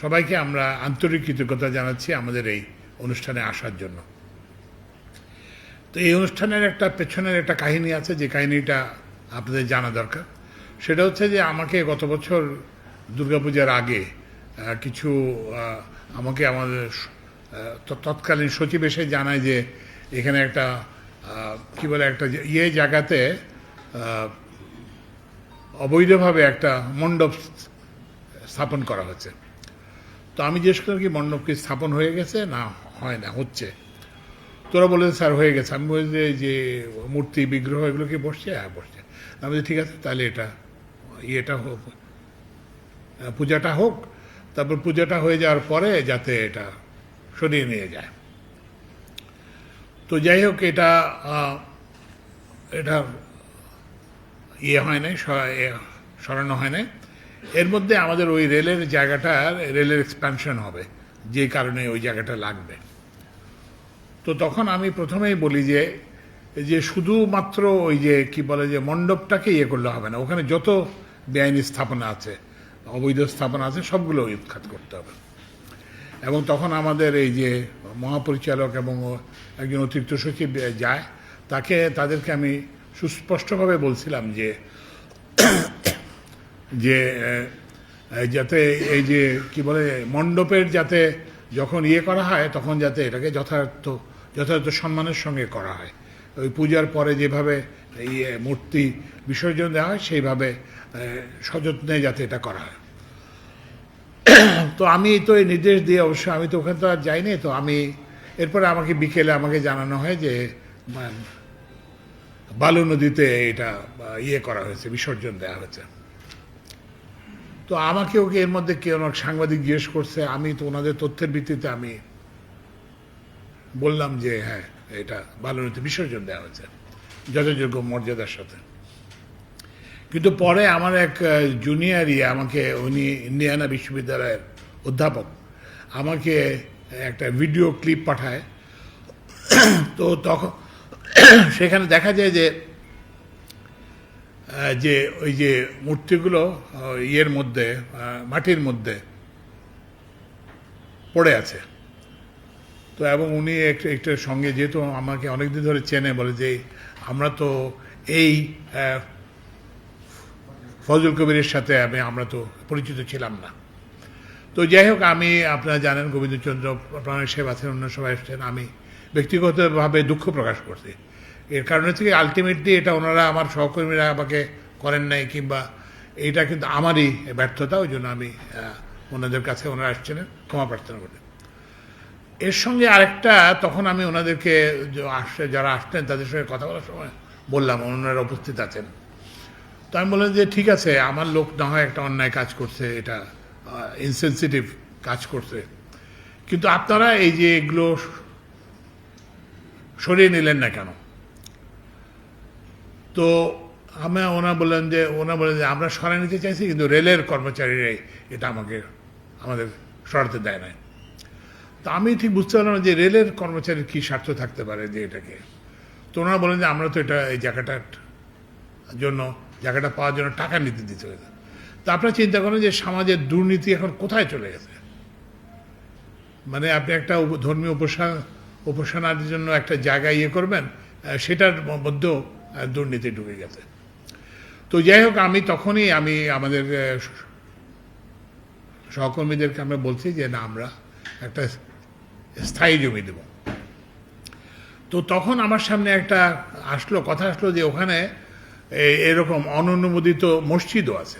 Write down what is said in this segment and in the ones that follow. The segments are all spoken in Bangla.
সবাইকে আমরা আন্তরিক কৃতজ্ঞতা জানাচ্ছি আমাদের এই অনুষ্ঠানে আসার জন্য। তো এই অনুষ্ঠানের একটা পেছনের একটা কাহিনী আছে, যে কাহিনীটা আপনাদের জানা দরকার। সেটা হচ্ছে যে আমাকে গত বছর দুর্গাপূজার আগে কিছু আমাকে আমাদের তৎকালীন সচিব এসে জানায় যে এখানে একটা কি বলে, একটা ইয়ে জায়গাতে অবৈধভাবে একটা মণ্ডপ স্থাপন করা হচ্ছে তো আমি জিজ্ঞেস করলাম কি, মণ্ডপ কি স্থাপন হয়ে গেছে? না, হয় না, হচ্ছে। তোরা বলে স্যার, হয়ে গেছে। আমি বলছি যে যে মূর্তি বিগ্রহ, এগুলো কি বসছে? হ্যাঁ বসছে। আমি বলছি ঠিক আছে, তাহলে এটা, ইয়েটা হোক, পূজাটা হোক। তারপর পূজাটা হয়ে যাওয়ার পরে যাতে এটা সরিয়ে নিয়ে যায়। তো যাই হোক, এটা এটা ইয়ে হয় নাই সরানো হয় নাই। এর মধ্যে আমাদের ওই রেলের জায়গাটার রেলের এক্সপ্যানশন হবে, যে কারণে ওই জায়গাটা লাগবে। তো তখন আমি প্রথমেই বলি যে যে শুধুমাত্র ওই যে কি বলে যে মণ্ডপটাকে ইয়ে করলে হবে না, ওখানে যত বেআইনি স্থাপনা আছে, অবৈধ স্থাপনা আছে, সবগুলো উৎখাত করতে হবে। এবং তখন আমাদের এই যে মহাপরিচালক এবং একজন অতিরিক্ত সচিব যায়, তাকে, তাদেরকে আমি সুস্পষ্টভাবে বলছিলাম যে যে যাতে এই যে, কি বলে, মণ্ডপের যাতে যখন ইয়ে করা হয়, তখন যাতে এটাকে যথার্থ যথার্থ সম্মানের সঙ্গে করা হয়। ওই পূজার পরে যেভাবে ইয়ে মূর্তি বিসর্জন দেওয়া হয়, সেইভাবে সযত্নে যাতে এটা করা হয়। তো আমি তো এই নির্দেশ দিয়ে অবশ্য আমি তো ওখানে তো আর যাইনি, তো আমি এরপরে আমাকে বিকেলে আমাকে জানানো হয় যে বালু নদীতে এটা ইয়ে করা হয়েছে, বিসর্জন দেওয়া হয়েছে। তো আমাকে ওকে এর মধ্যে কেউ এক সাংবাদিক জিজ্ঞেস করছে, আমি তো ওনাদের তথ্যের ভিত্তিতে আমি বললাম যে হ্যাঁ এটা বালু নদীতে বিসর্জন দেওয়া হয়েছে, যথাযোগ্য মর্যাদার সাথে। কিন্তু পরে আমার এক জুনিয়র ইয়ে আমাকে, উনি ইন্ডিয়ানা বিশ্ববিদ্যালয়ের অধ্যাপক, আমাকে একটা ভিডিও ক্লিপ পাঠায়। তো তখন সেখানে দেখা যায় যে যে ওই যে মূর্তিগুলো ইয়ের মধ্যে মাটির মধ্যে পড়ে আছে। তো এবং উনি একটা একটু সঙ্গে যেহেতু আমাকে অনেকদিন ধরে চেনে, বলে যে আমরা তো এই ফজল কবিরের সাথে আমি, আমরা তো পরিচিত ছিলাম না। তো যাই হোক, আমি, আপনারা জানেন গোবিন্দচন্দ্র প্রাণের সেবা আছেন অন্য সবাই এসছেন আমি ব্যক্তিগতভাবে দুঃখ প্রকাশ করছি। এর কারণে থেকে আলটিমেটলি এটা ওনারা, আমার সহকর্মীরা আমাকে করেন নাই কিংবা এইটা কিন্তু আমারই ব্যর্থতা, ওই জন্য আমি ওনাদের কাছে ওনারা আসছিলেন ক্ষমা প্রার্থনা করতে এর সঙ্গে আরেকটা, তখন আমি ওনাদেরকে আসছে যারা আসতেন, তাদের সঙ্গে কথা বলার সময় বললাম, ওনারা উপস্থিত আছেন। তো আমি বললাম যে, ঠিক আছে, আমার লোক না হয় একটা অন্যায় কাজ করছে, এটা ইনসেন্সিটিভ কাজ করছে। কিন্তু আপনারা এই যে এগুলো সরিয়ে নিলেন না কেন? তো আমি ওনা বললেন যে ওনা বললেন যে, আমরা সরাই নিতে চাইছি, কিন্তু রেলের কর্মচারীরাই এটা আমাকে, আমাদের সরাতে দেয় নাই। তো আমি ঠিক বুঝতে পারলাম যে রেলের কর্মচারীর কী স্বার্থ থাকতে পারে যে এটাকে। তো ওনারা বলেন যে, আমরা তো এটা, এই জায়গাটার জন্য, জায়গাটা পাওয়ার জন্য টাকা নিতে দিতে হয়েছে তা আপনারা চিন্তা করেন যে, সমাজের দুর্নীতি এখন কোথায় চলে গেছে? মানে আপনি একটা ধর্মীয় উপাসনা উপাসনার জন্য একটা জায়গা ইয়ে করবেন সেটার মধ্যেও দুর্নীতি ঢুকে গেছে। তো যাই হোক, আমি তখনই আমি আমাদের সহকর্মীদেরকে আমরা বলছি যে, না, আমরা একটা স্থায়ী জমি দেব। তো তখন আমার সামনে একটা আসলো, কথা আসলো যে, ওখানে এরকম অননুমোদিত মসজিদও আছে।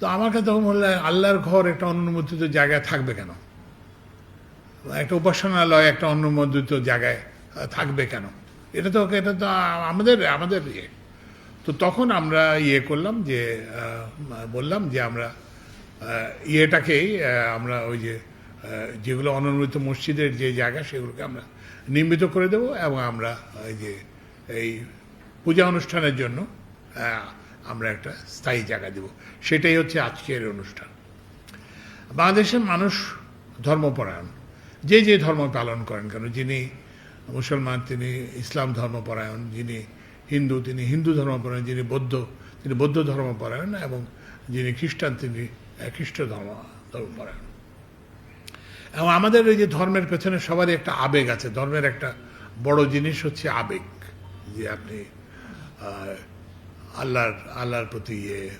তো আমাকে তখন বললে, আল্লাহর ঘর একটা অনুমোদিত জায়গায় থাকবে কেন? একটা উপাসনালয় একটা অনুমোদিত জায়গায় থাকবে কেন? এটা তো এটা তো আমাদের আমাদের ইয়ে। তো তখন আমরা ইয়ে করলাম যে বললাম যে আমরা ইয়েটাকেই আমরা ওই যে যেগুলো অনুমোদিত মসজিদের যে জায়গা সেগুলোকে আমরা নির্মিত করে দেব এবং আমরা এই যে, এই পূজা অনুষ্ঠানের জন্য আমরা একটা স্থায়ী জায়গা দেব। সেটাই হচ্ছে আজকের অনুষ্ঠান। বাংলাদেশের মানুষ ধর্মপরায়ণ। যে যে ধর্ম পালন করেন কেন, যিনি মুসলমান, তিনি ইসলাম ধর্মপরায়ণ যিনি হিন্দু, তিনি হিন্দু ধর্মপরায়ণ যিনি বৌদ্ধ, তিনি বৌদ্ধ ধর্মপরায়ণ এবং যিনি খ্রিস্টান, তিনি খ্রিস্ট ধর্ম ধর্মপরায়ণ এবং আমাদের এই যে ধর্মের পেছনে সবারই একটা আবেগ আছে। ধর্মের একটা বড় জিনিস হচ্ছে আবেগ, যে আপনি আল্লাহর আল্লাহর প্রতি ইয়ে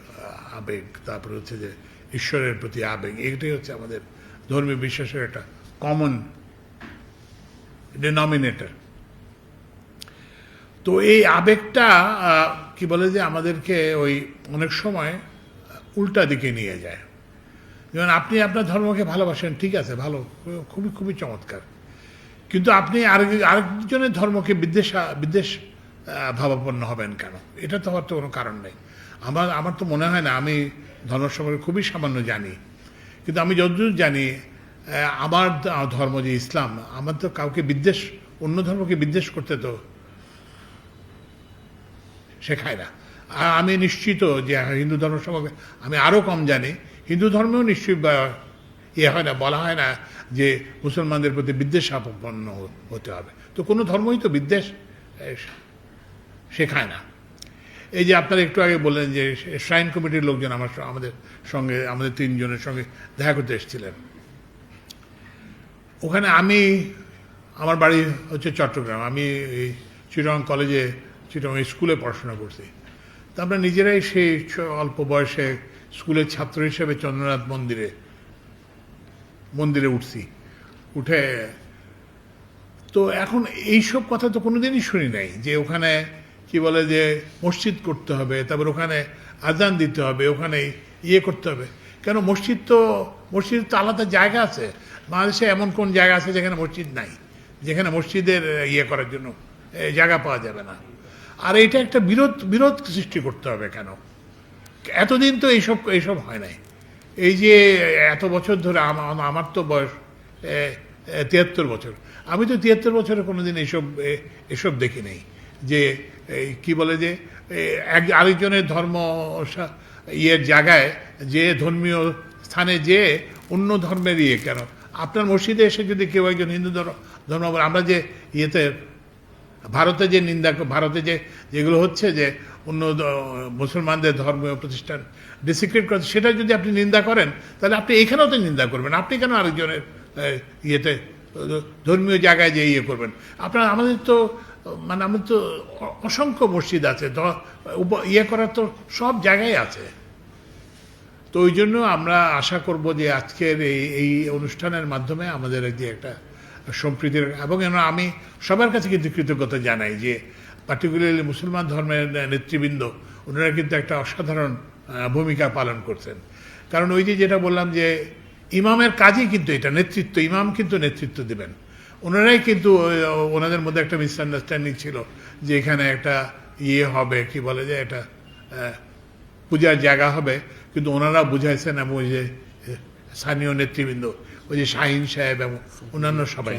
আবেগ, তারপরে হচ্ছে যে ঈশ্বরের প্রতি আবেগ, এটাই হচ্ছে আমাদের ধর্মীয় বিশ্বাসের একটা কমন ডিনমিনেটর তো এই আবেগটা কি বলে যে আমাদেরকে ওই অনেক সময় উল্টা দিকে নিয়ে যায়। যেমন আপনি আপনার ধর্মকে ভালোবাসেন, ঠিক আছে, ভালো, খুবই খুবই চমৎকার। কিন্তু আপনি আরেক, আরেকজনের ধর্মকে বিদ্বেষ বিদ্বেষ ভাবাপন্ন হবেন কেন? এটা তো হওয়ার তো কোনো কারণ নেই। আমার আমার তো মনে হয় না, আমি ধর্ম সম্পর্কে খুবই সামান্য জানি। কিন্তু আমি যতদূর জানি আমার ধর্ম যে ইসলাম, আমার তো কাউকে বিদ্বেষ, অন্য ধর্মকে বিদ্বেষ করতে তো শেখায় না। আর আমি নিশ্চিত যে হিন্দু ধর্ম সম্পর্কে আমি আরও কম জানি। হিন্দু ধর্মেও নিশ্চয়ই ইয়ে হয় না, বলা হয় না যে মুসলমানদের প্রতি বিদ্বেষ আপন্ন হতে হবে। তো কোনো ধর্মই তো বিদ্বেষ শেখায় না। এই যে আপনারা একটু আগে বললেন যে শ্রাইন কমিটির লোকজন আমার আমাদের সঙ্গে, আমাদের তিনজনের সঙ্গে দেখা করতে এসেছিলেন। ওখানে আমি, আমার বাড়ি হচ্ছে চট্টগ্রাম। আমি এই চিটং কলেজে চিটং স্কুলে পড়াশোনা করছি। তা আমরা নিজেরাই সেই অল্প বয়সে স্কুলের ছাত্র হিসেবে চন্দ্রনাথ মন্দিরে মন্দিরে উঠছি। উঠে, তো এখন এইসব কথা তো কোনোদিনই শুনি নাই যে ওখানে কি বলে যে মসজিদ করতে হবে, তারপর ওখানে আজান দিতে হবে, ওখানে ইয়ে করতে হবে। কেন মসজিদ তো মসজিদ তো আলাদা জায়গা আছে। বাংলাদেশে এমন কোন জায়গা আছে যেখানে মসজিদ নাই, যেখানে মসজিদের ইয়ে করার জন্য জায়গা পাওয়া যাবে না। আর এটা একটা বিরোধ বিরোধ সৃষ্টি করতে হবে কেন? এতদিন তো এইসব এইসব হয় নাই। এই যে, এত বছর ধরে আম- আম- আমার তো বয়স তিয়াত্তর বছর। আমি তো তিয়াত্তর বছরে কোনোদিন এইসব এসব দেখি নাই। যে কি বলে যে এক, আরেকজনের ধর্ম ইয়ের জায়গায় যে ধর্মীয় স্থানে যে অন্য ধর্মের ইয়ে কেন? আপনার মসজিদে এসে যদি কেউ একজন হিন্দু ধর্ম ধর্ম আমরা যে ইয়েতে, ভারতে যে নিন্দা, ভারতে যে যেগুলো হচ্ছে যে অন্য মুসলমানদের ধর্মীয় প্রতিষ্ঠান ডিসিক্রেট করছে সেটা যদি আপনি নিন্দা করেন, তাহলে আপনি এখানেও তো নিন্দা করবেন। আপনি কেন আরেকজনের ইয়েতে, ধর্মীয় জায়গায় যে ইয়ে করবেন? আপনার, আমাদের তো মানে আমাদের তো অসংখ্য মসজিদ আছে ইয়ে করার তো সব জায়গায় আছে। তো ওই জন্য আমরা আশা করব যে আজকের এই এই অনুষ্ঠানের মাধ্যমে আমাদের যে একটা সম্প্রীতির, এবং আমি সবার কাছে কিন্তু কৃতজ্ঞতা জানাই যে পার্টিকুলারলি মুসলমান ধর্মের নেতৃবৃন্দ, ওনারা কিন্তু একটা অসাধারণ ভূমিকা পালন করছেন। কারণ ওই যে যেটা বললাম যে ইমামের কাজই কিন্তু এটা, নেতৃত্ব, ইমাম কিন্তু নেতৃত্ব দেবেন। ওনারাই কিন্তু ওনাদের মধ্যে একটা মিসআন্ডারস্ট্যান্ডিং ছিল যে এখানে একটা ইয়ে হবে কি বলে যে এটা আহ, পূজার জায়গা হবে। কিন্তু ওনারা বুঝাইছেন এবং ওই যে স্থানীয় নেতৃবৃন্দ ওই যে শাহিন সাহেব এবং অন্যান্য সবাই।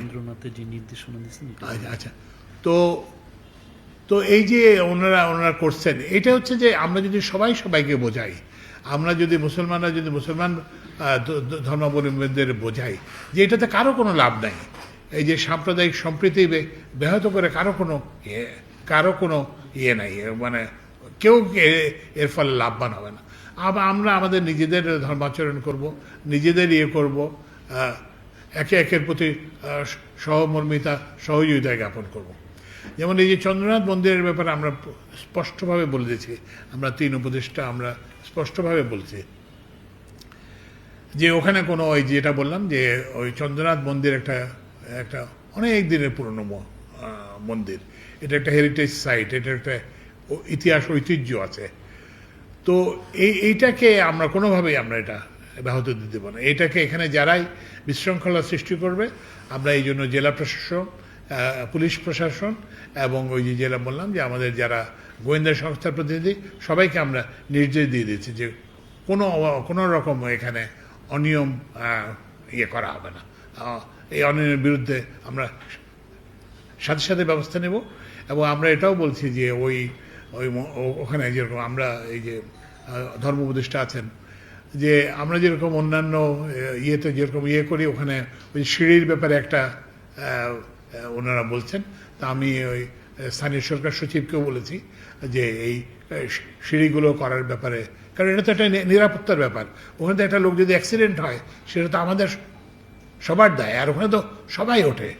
যে নির্দেশনা দিয়েছেন আচ্ছা আচ্ছা। তো তো এই যে ওনারা ওনারা করছেন এটা হচ্ছে যে আমরা যদি সবাই সবাইকে বোঝাই আমরা যদি মুসলমানরা যদি মুসলমান ধর্মাবলম্বীদের বোঝাই যে এটাতে কারও কোনো লাভ নাই। এই যে সাম্প্রদায়িক সম্প্রীতি ব্যাহত করে কারও কোনো ইয়ে কারও কোনো ইয়ে নাই মানে কেউ এর ফলে লাভবান হবে না। আবার আমরা আমাদের নিজেদের ধর্মাচরণ করব, নিজেদের ইয়ে করব একে একের প্রতি সহমর্মিতা, সহযোগিতা জ্ঞাপন করব। যেমন এই যে চন্দ্রনাথ মন্দিরের ব্যাপারে আমরা স্পষ্টভাবে বলে দিয়েছি, আমরা তিন উপদেষ্টা আমরা স্পষ্টভাবে বলছি। যে ওখানে কোনো ওই যেটা বললাম যে ওই চন্দ্রনাথ মন্দির একটা একটা অনেক দিনের পুরনো মন্দির। এটা একটা হেরিটেজ সাইট এটা একটা ইতিহাস, ঐতিহ্য আছে। তো এই, এইটাকে আমরা কোনোভাবেই আমরা এটা ব্যাহত দিতে দেবো না। এটাকে এখানে যারাই বিশৃঙ্খলা সৃষ্টি করবে, আমরা এই জন্য জেলা প্রশাসন পুলিশ প্রশাসন এবং ওই যে জেলা বললাম যে আমাদের যারা গোয়েন্দা সংস্থার প্রতিনিধি, সবাইকে আমরা নির্দেশ দিয়ে দিচ্ছি যে কোনো কোনো রকম এখানে অনিয়ম ইয়ে করা হবে না। এই অনিয়মের বিরুদ্ধে আমরা সাথে সাথে ব্যবস্থা নেব এবং আমরা এটাও বলছি যে ওই ওই ওখানে যেরকম আমরা এই যে ধর্ম উপদেষ্টা আছেন, যে আমরা যেরকম অন্যান্য ইয়েতে যেরকম ইয়ে করি, ওখানে ওই সিঁড়ির ব্যাপারে একটা ওনারা বলছেন, তা আমি ওই স্থানীয় সরকার সচিবকেও বলেছি যে এই সিঁড়িগুলো করার ব্যাপারে, কারণ এটা তো একটা নিরাপত্তার ব্যাপার। ওখানে একটা লোক যদি অ্যাক্সিডেন্ট হয়, সেটা তো আমাদের সবার দায় আর ওখানে তো সবাই ওঠে।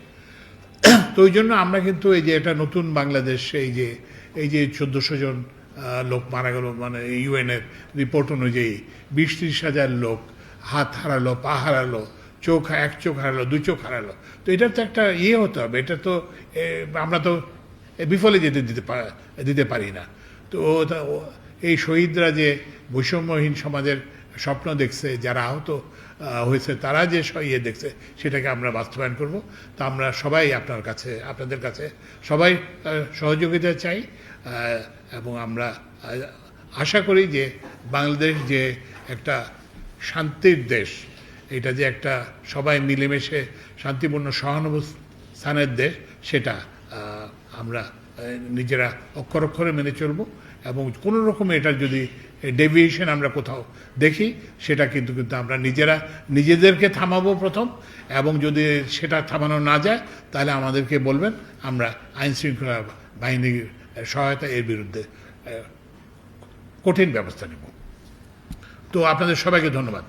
তো ওই জন্য আমরা কিন্তু এই যে এটা নতুন বাংলাদেশ এই যে এই যে চোদ্দোশো জন লোক মারা গেল মানে ইউএনের রিপোর্ট অনুযায়ী বিশ ত্রিশ হাজার লোক হাত হারালো পা হারালো চোখ এক চোখ হারালো দু চোখ হারালো। তো এটার তো একটা ইয়ে হতে হবে এটা তো আমরা তো বিফলে যেতে দিতে দিতে পারি না। তো এই শহীদরা যে বৈষম্যহীন সমাজের স্বপ্ন দেখছে যারা আহত আহ, হয়েছে, তারা যে ইয়ে দেখছে, সেটাকে আমরা বাস্তবায়ন করব। তা আমরা সবাই আপনার কাছে, আপনাদের কাছে সবাই সহযোগিতা চাই এবং আমরা আশা করি যে বাংলাদেশ যে একটা শান্তির দেশ, এটা যে একটা সবাই মিলেমিশে শান্তিপূর্ণ সহানুভূস্থানের দেশ, সেটা আমরা নিজেরা অক্ষর অক্ষরে মেনে চলব এবং কোনো রকম এটার যদি ডেভিয়েশন আমরা কোথাও দেখি, সেটা কিন্তু কিন্তু আমরা নিজেরা নিজেদেরকে থামাবো প্রথম এবং যদি সেটা থামানো না যায়, তাহলে আমাদেরকে বলবেন, আমরা আইন শৃঙ্খলা বাহিনীর সহায়তা এর বিরুদ্ধে কঠিন ব্যবস্থা নেব। তো আপনাদের সবাইকে ধন্যবাদ।